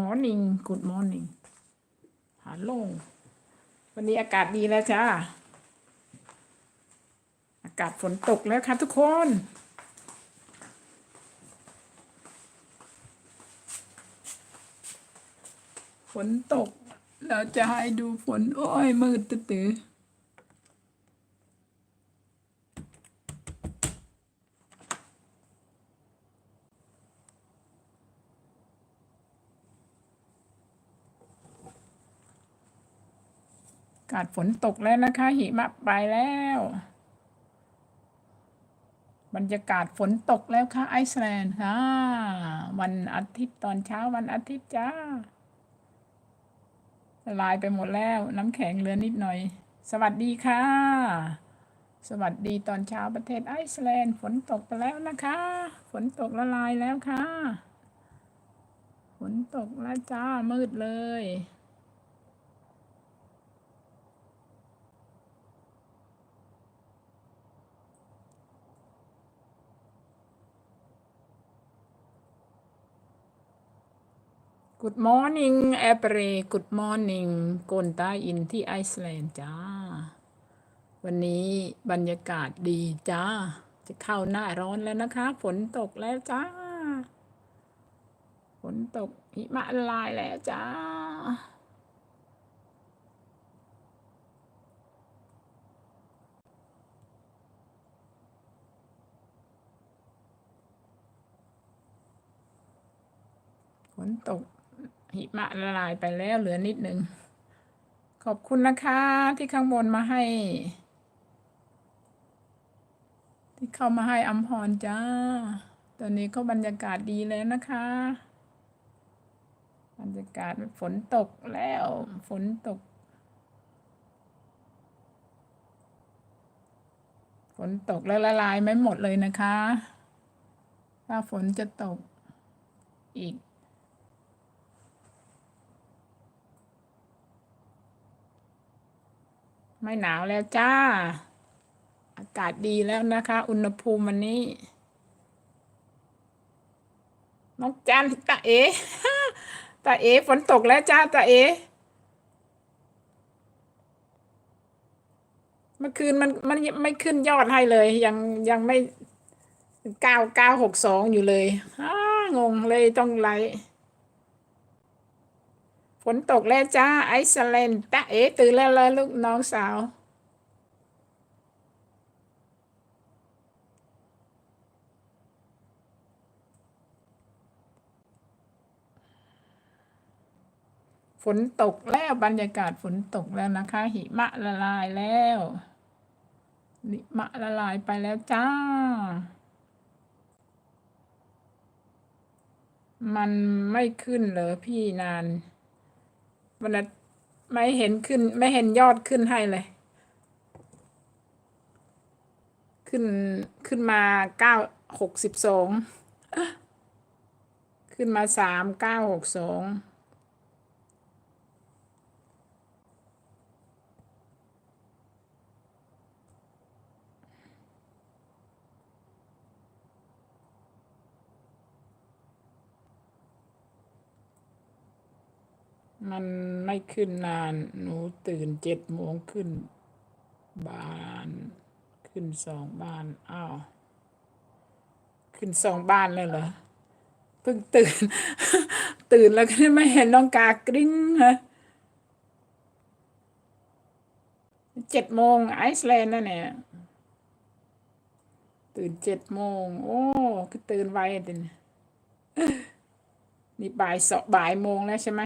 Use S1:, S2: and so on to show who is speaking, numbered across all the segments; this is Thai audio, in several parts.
S1: morning good morning ฮัลโหลวันนี้อากาศดีแล้วจ้า อากาศฝนตกแล้วค่ะทุกคน ฝนตก เราจะให้ดูฝน โอ้ยมืดตื้อากาศฝนตกแล้วนะคะ หิมะไปแล้ว บรรยากาศฝนตกแล้วค่ะไอซ์แลนด์ค่ะวันอาทิตย์ตอนเช้าวันอาทิตย์จ้าละลายไปหมดแล้วน้ำแข็งเหลือนิดหน่อย สวัสดีค่ะ สวัสดีตอนเช้าประเทศไอซ์แลนด์ฝนตกไปแล้วนะคะ ฝนตกละลายแล้วค่ะ ฝนตกแล้วจ้ามืดเลย Good morning แอปเร Good morning กนต้อินที่ไอซ์แลนด์จ้า วันนี้บรรยากาศดีจ้า จะเข้าหน้าร้อนแล้วนะคะ ฝนตกแล้วจ้า ฝนตกหิมะละลายแล้วจ้า ฝนตก หิมะละลายไปแล้วเหลือนิดนึง ขอบคุณนะคะที่ข้างบนมาให้ ที่เข้ามาให้อัมพรจ้า ตอนนี้ก็บรรยากาศดีแล้วนะคะ บรรยากาศฝนตกแล้ว ฝนตก ฝนตกแล้วละลายไม่หมดเลยนะคะ ถ้าฝนจะตกอีก ไม่หนาวแล้วจ้า อากาศดีแล้วนะคะ อุณหภูมิวันนี้น้องจันตาเอตาเอฝนตกแล้วจ้าตาเอ เมื่อคืนมันมันไม่ขึ้นยอดให้เลย ยังยังไม่เก้าเก้าหกสองอยู่เลยอ้างงเลยต้องไลฟ์ ฝนตกแล้วจ้าไอซ์แลนด์ตาเอ๋ตื่นแล้วเลยลูกน้องสาว ฝนตกแล้วบรรยากาศฝนตกแล้วนะคะ หิมะละลายแล้วหิมะละลายไปแล้วจ้า มันไม่ขึ้นเหรอพี่นาน วันนั้นไม่เห็นขึ้น ไม่เห็นยอดขึ้นให้เลย ขึ้นขึ้นมาเก้าหกสิบสองขึ้นมาสามเก้าหกสอง มันไม่ขึ้นนาน หนูตื่นเจ็ดโมงขึ้นบ้านขึ้นสองบ้านอ้าวขึ้นสองบ้านเลยเหรอเพิ่งตื่น ตื่นแล้วก็ไม่เห็นน้องกากริ้งฮะเจ็ดโมงไอซ์แลนด์นั่นเนี่ยตื่นเจ็ดโมง โอ้คือตื่นไวดินนี่บ่ายสองบ่ายโมงแล้วใช่ไหม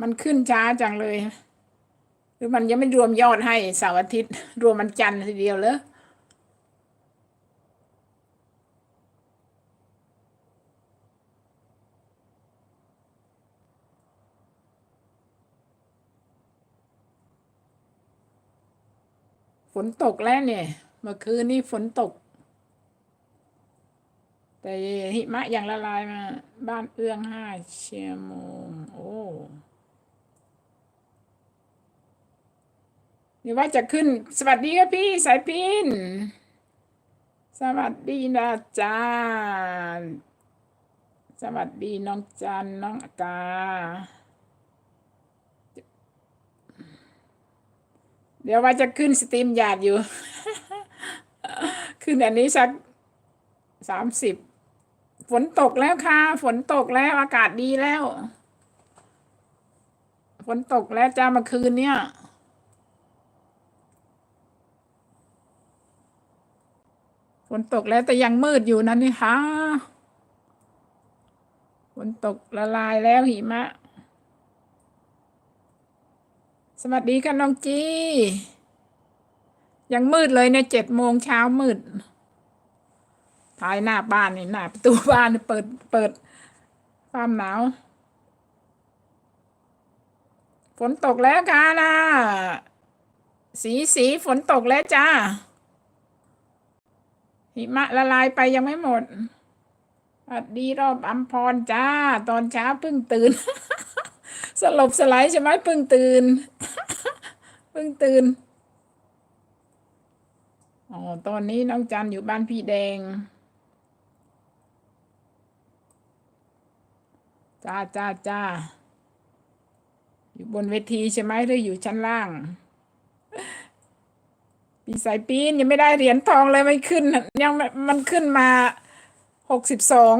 S1: มันขึ้นช้าจังเลย หรือมันยังไม่รวมยอดให้เสาร์อาทิตย์ รวมมันจันทร์ทีเดียวเลยฝนตกแล้วเนี่ย เมื่อคืนนี้ฝนตก แต่หิมะยังละลายมา บ้านเอื้องห้าเชียโมงโอ้ นี่ว่าจะขึ้น สวัสดีครับพี่สายพิน สวัสดีนะจ้าสวัสดีน้องจันน้องอากา เดี๋ยวว่าจะขึ้นสตรีมหยาดอยู่ ขึ้นอันนี้สักสามสิบฝนตกแล้วค่ะ ฝนตกแล้วอากาศดีแล้ว ฝนตกแล้วจ้าเมื่อคืนเนี่ย ฝนตกแล้วแต่ยังมืดอยู่นั่นนี่ค่ะฝนตกละลายแล้วหิมะ สวัสดีค่ะน้องจี ยังมืดเลยเนี่ยเจ็ดโมงเช้ามืดถ่ายหน้าบ้านนี่หน้าประตูบ้านเปิดเปิดความหนาวฝนตกแล้วค่ะนะสีสีฝนตกแล้วจ้า หิมะละลายไปยังไม่หมดสวัสดีรอบอัมพรจ้า ตอนเช้าเพิ่งตื่น สลบสลายใช่ไหมเพิ่งตื่น เพิ่งตื่น อ๋อ ตอนนี้น้องจันอยู่บ้านพี่แดง จ้าจ้าจ้า อยู่บนเวทีใช่ไหมหรืออยู่ชั้นล่าง ปีสายปีนยังไม่ได้เหรียญทองเลยไม่ขึ้น ยังมันขึ้นมาหกสิบสอง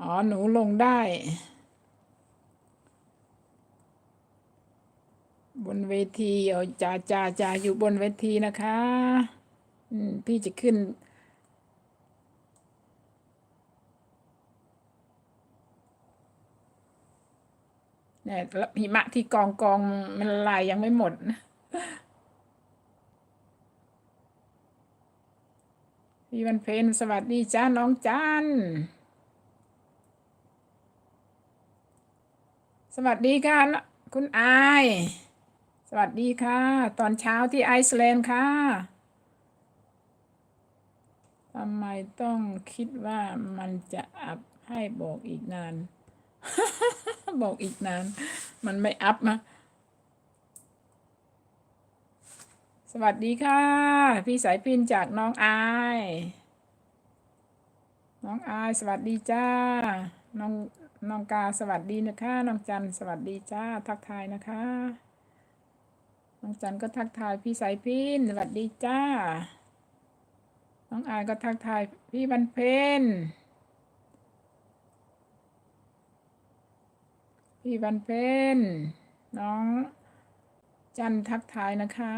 S1: อ๋อ หนูลงได้ บนเวทีเอาจ่าจ่าจ่าอยู่บนเวทีนะคะพี่จะขึ้น เนี่ยหิมะที่กองกองมันละลายยังไม่หมดนะ พี่วันเพ็ญสวัสดีจ้าน้องจันสวัสดีค่ะ คุณไอสวัสดีค่ะ ตอนเช้าที่ไอซ์แลนด์ค่ะทำไมต้องคิดว่ามันจะอัพให้บอกอีกนาน บอกอีกนาน มันไม่อัพมา ส วัสดีค่ะ พี่สายพินจากน้องอาย น้องอาย สวัสดีจ้า น้องน้องกาสวัสดีนะคะ น้องจันสวัสดีจ้า ทักทายนะคะ น้องจันก็ทักทายพี่สายพินสวัสดีจ้า น้องอายก็ทักทายพี่บันเพนพี่บันเพนน้องจันทักทายนะคะ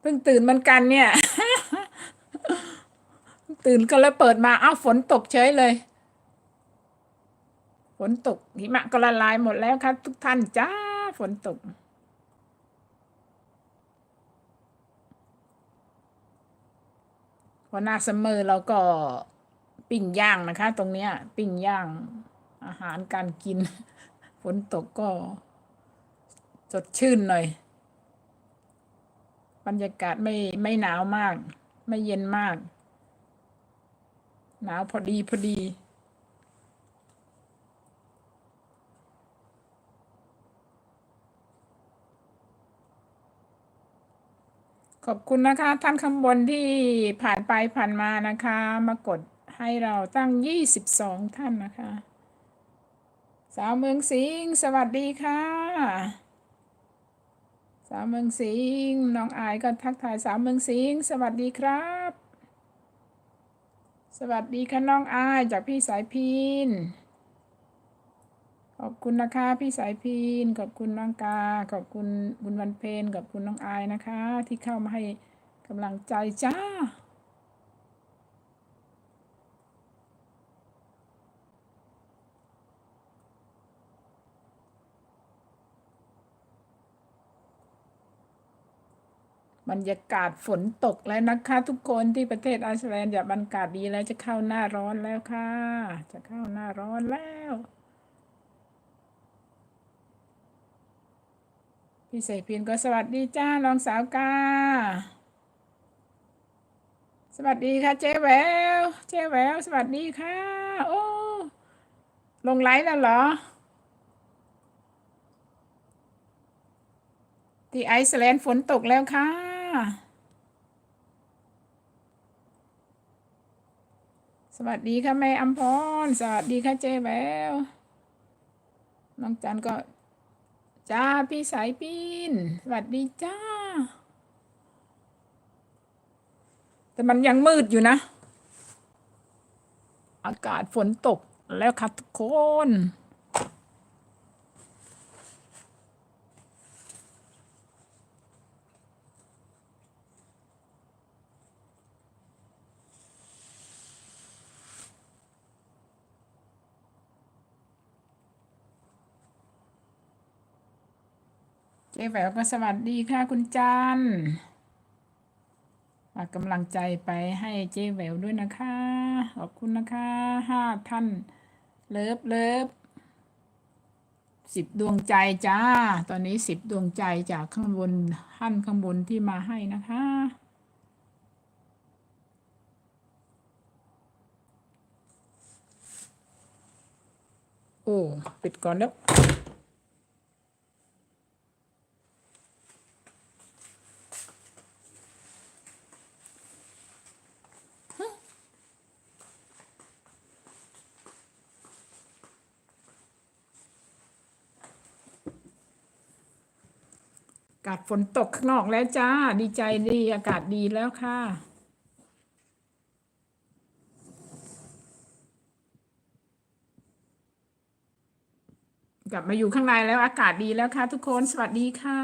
S1: เพิ่งตื่นเหมือนกันเนี่ย ตื่นก็แล้วเปิดมาอ้าวฝนตกเฉยเลย ฝนตกหิมะก็ละลายหมดแล้วครับทุกท่านจ้าฝนตกพอหน้าซัมเมอร์เราก็ปิ้งย่างนะคะ ตรงเนี้ย ปิ้งย่างอาหารการกิน ฝนตกก็สดชื่นหน่อย บรรยากาศไม่ไม่หนาวมาก ไม่เย็นมาก หนาวพอดีพอดีขอบคุณนะคะ ท่านข้างบนที่ผ่านไปผ่านมานะคะ มากดให้เราตั้ง 22 ท่านนะคะ สาวเมืองสิงสวัสดีค่ะ สาวเมืองสิงห์น้องอายก็ทักทายสาวเมืองสิงห์สวัสดีครับ สวัสดีค่ะน้องอายจากพี่สายพินขอบคุณนะคะพี่สายพินขอบคุณน้องกา ขอบคุณบุญวันเพนขอบคุณน้องอายนะคะ ที่เข้ามาให้กำลังใจจ้า บรรยากาศฝนตกแล้วนะคะ ทุกคนที่ประเทศไอซ์แลนด์อย่าบรรยากาศดีแล้วจะเข้าหน้าร้อนแล้วค่ะ จะเข้าหน้าร้อนแล้ว พี่เสพินก็สวัสดีจ้าน้องสาวกา สวัสดีค่ะเจ๊แววเจ๊แววสวัสดีค่ะ โอ้ลงไลฟ์แล้วเหรอที่ไอซ์แลนด์ฝนตกแล้วค่ะ สวัสดีค่ะแม่อัมพร สวัสดีค่ะเจแววน้องจันก็จ้าพี่สายปินสวัสดีจ้า แต่มันยังมืดอยู่นะ อากาศฝนตกแล้วค่ะทุกคน จ๊แหววก็สวัสดีค่ะคุณจันฝากกำลังใจไปให้เจ๊แหววด้วยนะคะ ขอบคุณนะคะห้าท่าน เลิฟเลิฟสิบดวงใจจ้า ตอนนี้สิบดวงใจจากข้างบนท่านข้างบนที่มาให้นะคะ โอ้ ปิดก่อนแล้วากาศฝนตกข้างนอกแล้วจ้า ดีใจดีอากาศดีแล้วค่ะ กลับมาอยู่ข้างในแล้วอากาศดีแล้วค่ะ ทุกคนสวัสดีค่ะ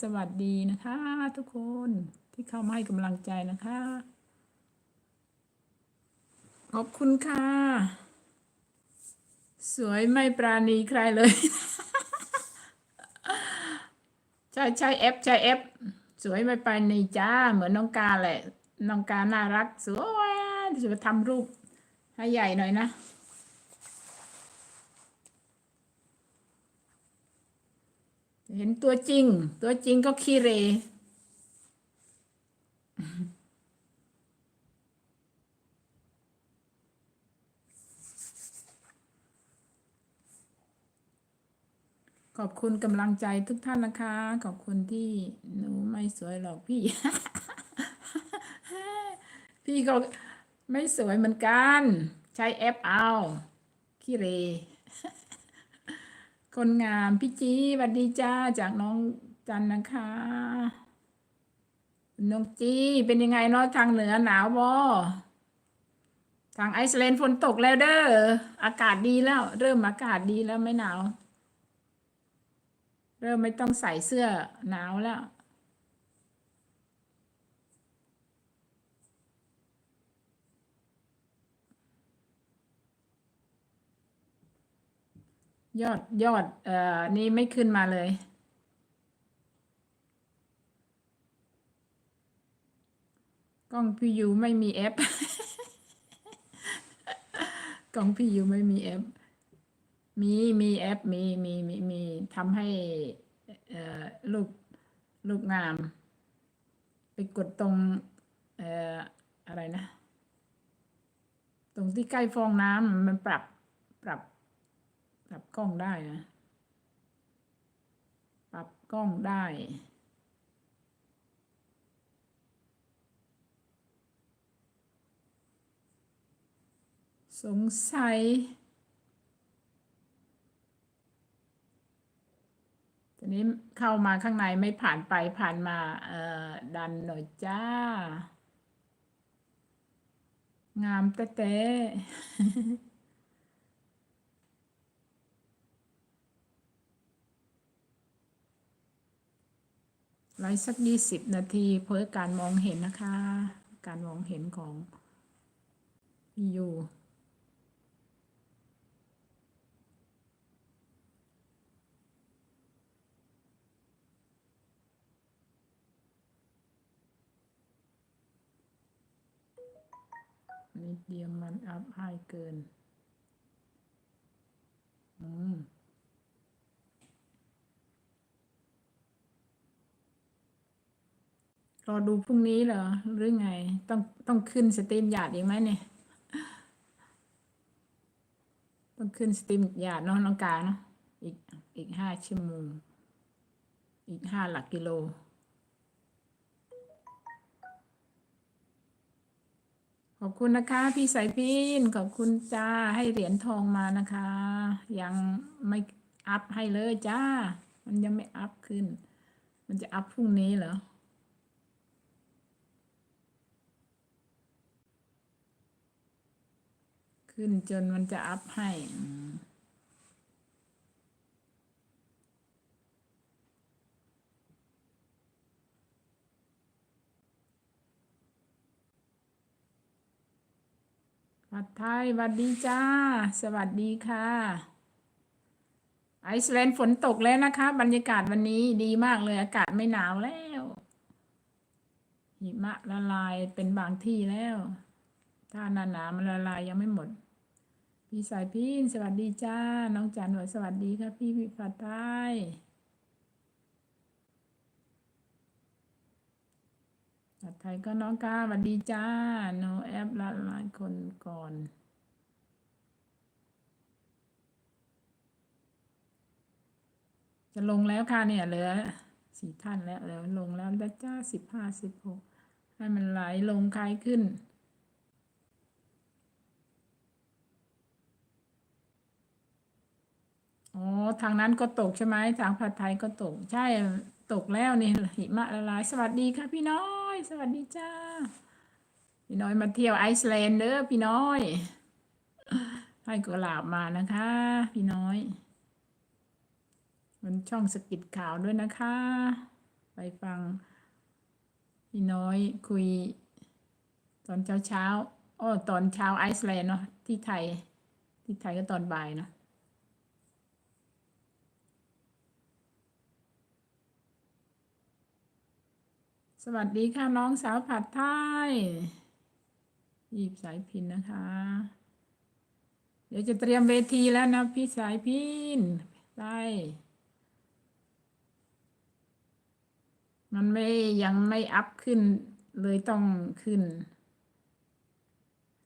S1: สวัสดีนะคะ ทุกคนที่เข้ามาให้กำลังใจนะคะ ขอบคุณค่ะ สวยไม่ปราณีใครเลย ใช่ใช่เอฟใช่เอฟสวยไม่ไปในจ้า เหมือนน้องกาแหละ น้องกาน่ารัก สวยจะทำรูปให้ใหญ่หน่อยนะเห็นตัวจริง ตัวจริงก็ขี้เร อบคุณกำลังใจทุกท่านนะคะ ขอบคุณที่หนูไม่สวยหรอกพี่ พี่ก็ไม่สวยเหมือนกัน ใช้แอปเอาขี้เร คนงามพี่จีสวัสดีจ้าจากน้องจันนะคะน้องจีเป็นยังไงเนาะทางเหนือหนาวบ่ทางไอซ์แลนด์ฝนตกแล้วเด้อ อากาศดีแล้ว เริ่มอากาศดีแล้วไม่หนาว เริ่มไม่ต้องใส่เสื้อหนาวแล้ว ยอดยอด เอ่อ นี่ไม่ขึ้นมาเลยกล้องพี่ยูไม่มีแอปกล้องพี่ยูไม่มีแอป มีมีแอปมีมีมีมีทำให้เอ่อลูกลูกงาม ไปกดตรงเอ่ออะไรนะ ตรงที่ใกล้ฟองน้ำมันปรับปรับ ปรับกล้องได้นะ ปรับกล้องได้สงสัย ทีนี้เข้ามาข้างในไม่ผ่านไปผ่านมาเอ่อดันหน่อยจ้า งามแต่แต่ไลฟ์สักยี่สิบนาที เพื่อการมองเห็นนะคะ การมองเห็นของพี่ยู นิดเดียวมันอัพให้เกิน อืมรอดูพรุ่งนี้เหรอ หรือไง ต้องต้องขึ้นสตรีมหยาดอีกไหมเนี่ย ต้องขึ้นสตรีมหยาดเนาะน้องกาเนาะอีกอีกห้าชั่วโมง อีกห้าหลักกิโล ขอบคุณนะคะ พี่สายพินขอบคุณจ้าให้เหรียญทองมานะคะ ยังไม่อัพให้เลยจ้า มันยังไม่อัพขึ้น มันจะอัพพรุ่งนี้เหรอขึ้นจนมันจะอัพให้ ดไทยสวัสดีจ้า สวัสดีค่ะ ไอซ์แลนด์ฝนตกแล้วนะคะ บรรยากาศวันนี้ดีมากเลยอากาศไม่หนาวแล้วหิมะละลายเป็นบางที่แล้ว ถ้าหนาหนามันละลายยังไม่หมด พี่สายพินสวัสดีจ้า น้องจันหวสวัสดีค่ะพี่พิผัดไทย ผัดไทยก็น้องก้าสวัสดีจ้า โนแอปละลายคนก่อน จะลงแล้วค่ะเนี่ยเหลือสี่ท่านแล้วเหลือลงแล้วแล้วจ้าสิบห้าสิบหกให้มันไหลลงคลายขึ้นอ๋อทางนั้นก็ตกใช่ไหมทางผัดไทยก็ตก ใช่ตกแล้วนี่หิมะละลาย สวัสดีค่ะพี่น้อง ยสวัสดีจ้า พี่น้อยมาเที่ยวไอซ์แลนด์เด้อพี่น้อย ให้กุหลาบมานะคะ พี่น้อยมันช่องสกิดข่าวด้วยนะคะ ไปฟัง พี่น้อยคุย ตอนเช้าเช้าอ้อตอนเช้าไอซ์แลนด์เนาะที่ไทย ที่ไทยก็ตอนบ่ายเนาะ สวัสดีค่ะน้องสาวผัดไทยหยิบสายพินนะคะ เดี๋ยวจะเตรียมเวทีแล้วนะพี่สายพินได้มันไม่ยังไม่อัพขึ้นเลยต้องขึ้น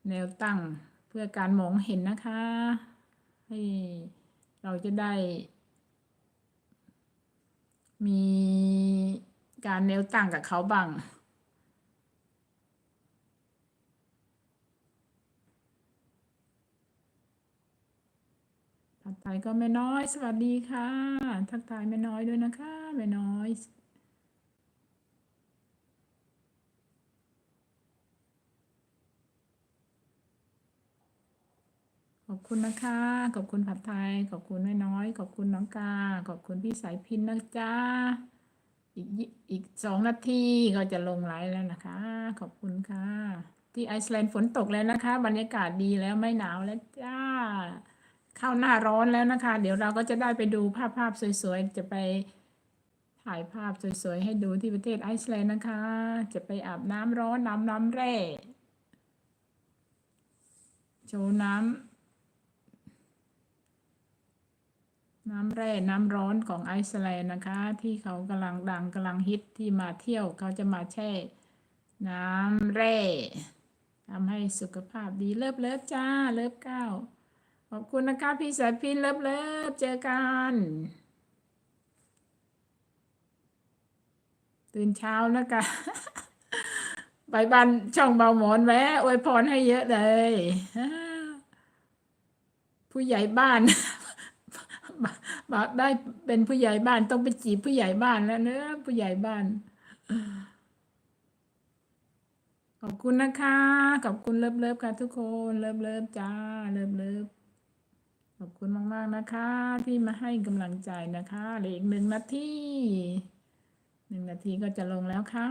S1: แนวตั้งเพื่อการมองเห็นนะคะ ให้เราจะได้ มี การแนวตั้งกับเขาบ้าง ทักทายก็แม่น้อย สวัสดีค่ะ ทักทายแม่น้อยด้วยนะคะแม่น้อยขอบคุณนะคะ ขอบคุณผัดไทย ขอบคุณแม่น้อยขอบคุณน้องกา ขอบคุณพี่สายพินนะจ๊ะ อีกอีกสองนาทีก็จะลงไลฟ์แล้วนะคะ ขอบคุณค่ะ ที่ไอซ์แลนด์ฝนตกแล้วนะคะ บรรยากาศดีแล้วไม่หนาวแล้วจ้า เข้าหน้าร้อนแล้วนะคะ เดี๋ยวเราก็จะได้ไปดูภาพภาพสวยๆ จะไปถ่ายภาพสวยๆ ให้ดูที่ประเทศไอซ์แลนด์นะคะ จะไปอาบน้ำร้อนน้ำน้ำแร่โชว์น้ำ น้ำแร่น้ำร้อนของไอซ์แลนด์นะคะ ที่เขากำลังดังกำลังฮิตที่มาเที่ยวเขาจะมาแช่ น้ำแร่ทำให้สุขภาพดีเลิฟเลิฟจ้า เลิฟเก้าขอบคุณนะคะพี่สายพินเลิฟเลิฟเจอกัน ตื่นเช้านะคะไปบ้านช่องเบาหมอนแวะอวยพรให้เยอะเลย ผู้ใหญ่บ้าน บอกได้เป็นผู้ใหญ่บ้านต้องไปจีบผู้ใหญ่บ้านแล้วเนอะผู้ใหญ่บ้าน ขอบคุณนะคะ ขอบคุณเลิฟเลิฟค่ะทุกคนเลิฟเลิฟจ้าเลิฟเลิฟขอบคุณมากๆนะคะ ที่มาให้กำลังใจนะคะเหลืออีกหนึ่งนาทีหนึ่งนาทีก็จะลงแล้วค่ะ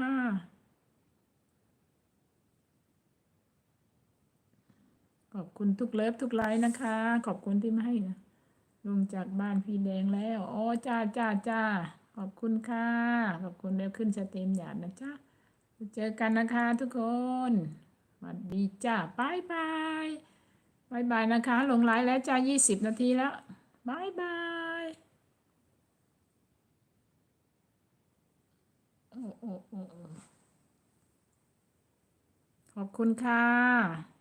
S1: ขอบคุณทุกเลิฟทุกไลน์นะคะ ขอบคุณที่มาให้นะ ลงจากบ้านพี่แดงแล้วอ๋อจ้าจ้าจ้าขอบคุณค่ะ ขอบคุณเดี๋ยวขึ้นสเตมหยาดนะจ้าเจอกันนะคะทุกคนสวัสดีจ้าบายบายบายบายนะคะ ลงไลน์แล้วจ้ายี่สิบนาทีแล้วบายบายโอ้โอ้โอ้โอ้ขอบคุณค่ะ